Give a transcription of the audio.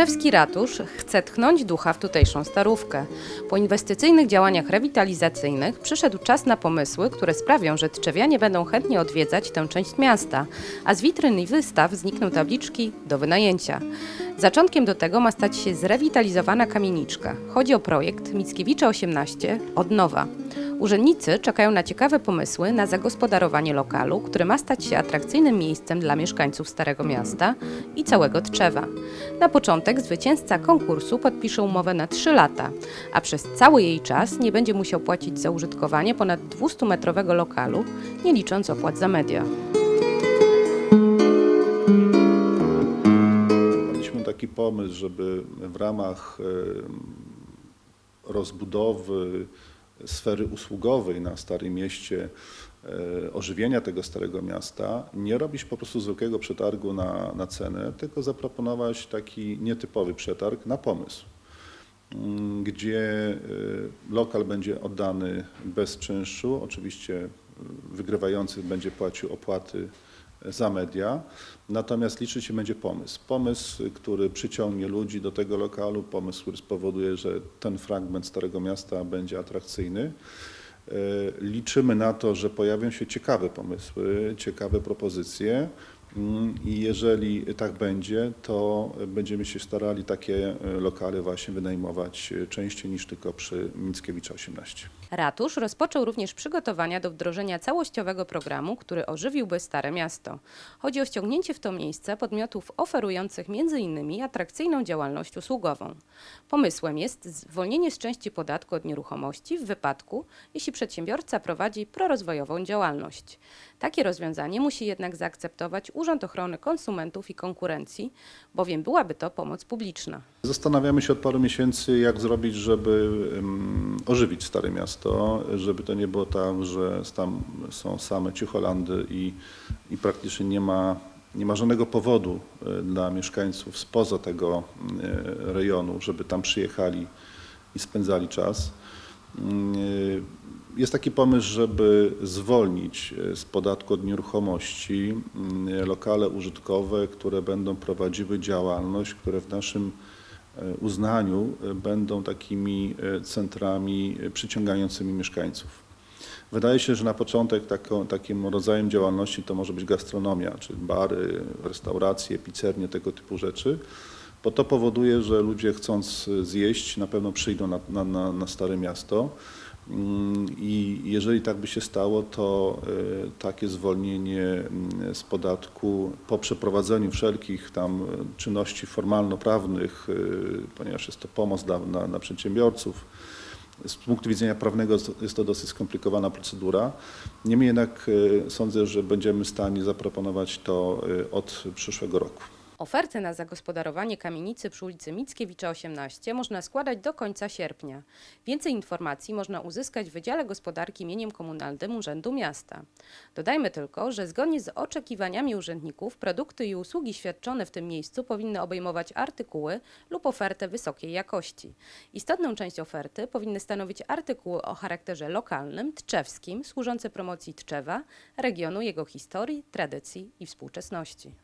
Tczewski ratusz chce tchnąć ducha w tutejszą starówkę. Po inwestycyjnych działaniach rewitalizacyjnych przyszedł czas na pomysły, które sprawią, że tczewianie będą chętnie odwiedzać tę część miasta, a z witryn i wystaw znikną tabliczki do wynajęcia. Zaczątkiem do tego ma stać się zrewitalizowana kamieniczka. Chodzi o projekt Mickiewicza 18 od nowa. Urzędnicy czekają na ciekawe pomysły na zagospodarowanie lokalu, który ma stać się atrakcyjnym miejscem dla mieszkańców Starego Miasta i całego Tczewa. Na początek zwycięzca konkursu podpisze umowę na 3 lata, a przez cały jej czas nie będzie musiał płacić za użytkowanie ponad 200-metrowego lokalu, nie licząc opłat za media. Mieliśmy taki pomysł, żeby w ramach rozbudowy sfery usługowej na Starym Mieście, e, ożywienia tego Starego Miasta, nie robić po prostu zwykłego przetargu na, na cenę, tylko zaproponować taki nietypowy przetarg na pomysł, mm, gdzie e, lokal będzie oddany bez czynszu, oczywiście e, wygrywający będzie płacił opłaty za media, natomiast liczyć się będzie pomysł. Pomysł, który przyciągnie ludzi do tego lokalu, pomysł, który spowoduje, że ten fragment Starego Miasta będzie atrakcyjny. E, Liczymy na to, że pojawią się ciekawe pomysły, ciekawe propozycje i jeżeli tak będzie, to będziemy się starali takie e, lokale właśnie wynajmować e, częściej niż tylko przy Mickiewicza 18. Ratusz rozpoczął również przygotowania do wdrożenia całościowego programu, który ożywiłby Stare Miasto. Chodzi o ściągnięcie w to miejsce podmiotów oferujących m.in. atrakcyjną działalność usługową. Pomysłem jest zwolnienie z części podatku od nieruchomości w wypadku, jeśli przedsiębiorca prowadzi prorozwojową działalność. Takie rozwiązanie musi jednak zaakceptować Urząd Ochrony Konsumentów i Konkurencji, bowiem byłaby to pomoc publiczna. Zastanawiamy się od paru miesięcy, jak zrobić, żeby ożywić Stare Miasto, żeby to nie było tak, że tam są same ciucholandy i, i praktycznie nie ma, nie ma żadnego powodu e, dla mieszkańców spoza tego e, rejonu, żeby tam przyjechali i spędzali czas. Jest taki pomysł, żeby zwolnić e, z podatku od nieruchomości mm, lokale użytkowe, które będą prowadziły działalność, które w naszym e, uznaniu e, będą takimi centrami przyciągającymi mieszkańców. Wydaje się, że na początek takim rodzajem działalności to może być gastronomia, czyli bary, restauracje, pizzernie, tego typu rzeczy, bo to powoduje, że ludzie chcąc zjeść na pewno przyjdą na, na, na Stare Miasto. Mm, I jeżeli tak by się stało, to e, takie zwolnienie mm, z podatku po przeprowadzeniu wszelkich tam e, czynności formalno-prawnych, e, ponieważ jest to pomoc dla, na, na przedsiębiorców, z punktu widzenia prawnego jest to dosyć skomplikowana procedura. Niemniej jednak sądzę, że będziemy w stanie zaproponować to od przyszłego roku. Ofertę na zagospodarowanie kamienicy przy ulicy Mickiewicza 18 można składać do końca sierpnia. Więcej informacji można uzyskać w Wydziale Gospodarki Mieniem Komunalnym Urzędu Miasta. Dodajmy tylko, że zgodnie z oczekiwaniami urzędników produkty i usługi świadczone w tym miejscu powinny obejmować artykuły lub ofertę wysokiej jakości. Istotną część oferty powinny stanowić artykuły o charakterze lokalnym, tczewskim, służące promocji Tczewa, regionu, jego historii, tradycji i współczesności.